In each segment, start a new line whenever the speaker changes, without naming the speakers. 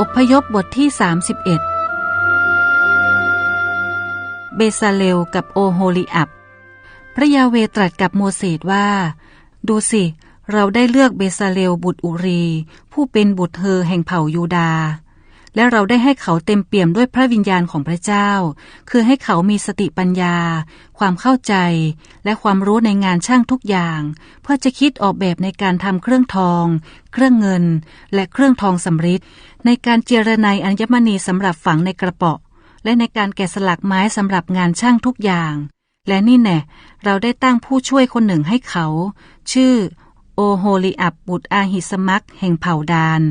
อพยพบทที่ 31 เบซาเลวกับโอโฮลิอับ พระยาเวตรัสกับโมเสสว่า ดูสิ เราได้เลือกเบซาเลวบุตรอุรี ผู้เป็นบุตรเธอแห่งเผ่ายูดา และเราได้ให้เขาเต็มเปี่ยมด้วยพระวิญญาณของพระเจ้า คือให้เขามีสติปัญญา ความเข้าใจ และความรู้ในงานช่างทุกอย่าง เพื่อจะคิดออกแบบในการทำเครื่องทอง เครื่องเงิน และเครื่องทองสำริดในการเจรไนอัญมณีสำหรับฝังในกระเป๋าและในการแกะสลักไม้สำหรับงานช่างทุกอย่าง และนี่แน่เราได้ตั้งผู้ช่วยคนหนึ่งให้เขา ชื่อ โอโฮลิอับบุตรอาหิสมักแห่งเผ่าดาน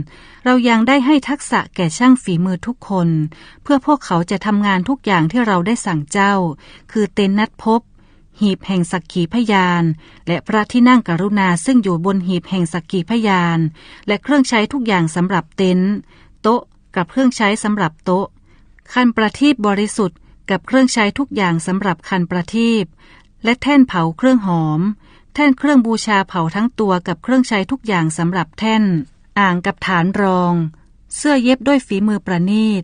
เรายังได้ให้ทักษะแก่ช่างฝีมือทุกคน เพื่อพวกเขาจะทำงานทุกอย่างที่เราได้สั่งเจ้า คือเต็นนัดพบ หีบแห่งสักขีพยาน และพระที่นั่งกรุณาซึ่งอยู่บนหีบแห่งสักขีพยาน และเครื่องใช้ทุกอย่างสำหรับเต็นโต๊ะกับเครื่องใช้สำหรับโต๊ะ คันประทีปบริสุทธิ์กับเครื่องใช้ทุกอย่างสำหรับคันประทีปและแท่นเผาเครื่องหอม แท่นเครื่องบูชาเผาทั้งตัวกับเครื่องใช้ทุกอย่างสำหรับแท่น อ่างกับฐานรอง เสื้อเย็บด้วยฝีมือประณีต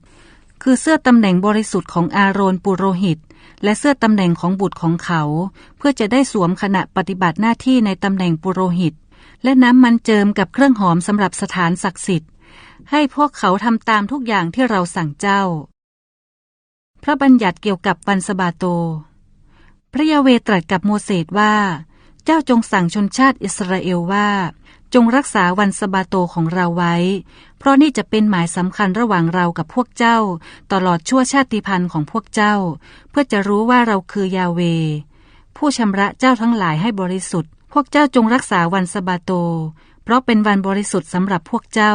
คือเสื้อตำแหน่งบริสุทธิ์ของอาโรนปุโรหิต และเสื้อตำแหน่งของบุตรของเขา เพื่อจะได้สวมขณะปฏิบัติหน้าที่ในตำแหน่งปุโรหิต และน้ำมันเจิมกับเครื่องหอมสำหรับสถานศักดิ์สิทธิ์ ให้พวกเขาทำตามทุกอย่างที่เราสั่งเจ้า พระบัญญัติเกี่ยวกับวันสบาโต พระยาเวตรัสกับโมเสสว่า เจ้าจงสั่งชนชาติอิสราเอลว่า จงรักษาวันสะบาโตของเราไว้ เพราะนี่จะเป็นหมายสำคัญระหว่างเรากับพวกเจ้า ตลอดชั่วชาติพันธุ์ของพวกเจ้า เพื่อจะรู้ว่าเราคือยาเว ผู้ชำระเจ้าทั้งหลายให้บริสุทธิ์ พวกเจ้าจงรักษาวันสะบาโต เพราะเป็นวันบริสุทธิ์สำหรับพวกเจ้า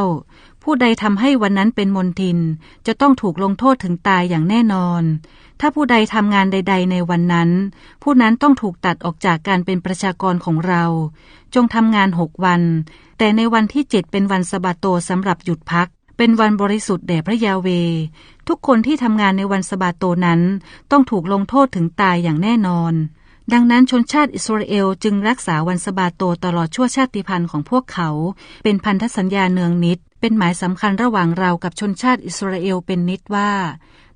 ผู้ใดทำให้วันนั้นเป็นมนทิน จะต้องถูกลงโทษถึงตายอย่างแน่นอน ถ้าผู้ใดทำงานใด ๆ ในวันนั้น ผู้นั้นต้องถูกตัดออกจากการเป็นประชากรของเรา จงทำงานหกวัน แต่ในวันที่เจ็ดเป็นวันสะบาโตสำหรับหยุดพัก เป็นวันบริสุทธิ์แด่พระยาเว ทุกคนที่ทำงานในวันสะบาโตนั้น ต้องถูกลงโทษถึงตายอย่างแน่นอน ดังนั้นชนชาติอิสราเอลจึงรักษาวันสะบาโตตลอดชั่วชาติพันธุ์ของพวกเขา เป็นพันธสัญญาเนืองนิด เป็นหมายสำคัญระหว่างเรากับชนชาติอิสราเอลเป็นนิดว่า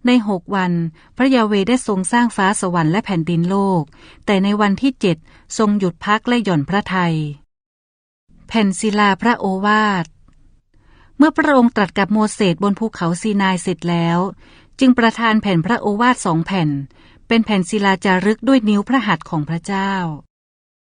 ในหกวัน พระยาเวได้ทรงสร้างฟ้าสวรรค์และแผ่นดินโลก แต่ในวันที่เจ็ดทรงหยุดพักและหย่อนพระทยัยแผ่นศิลาพระโอวาท เมื่อพระองค์ตรัสกับโมเสสบนภูเขาซีนายเสร็จแล้ว จึงประทานแผ่นพระโอวาทสองแผ่น เป็นแผ่นศิลาจารึกด้วยนิ้วพระหัตถ์ของพระเจ้า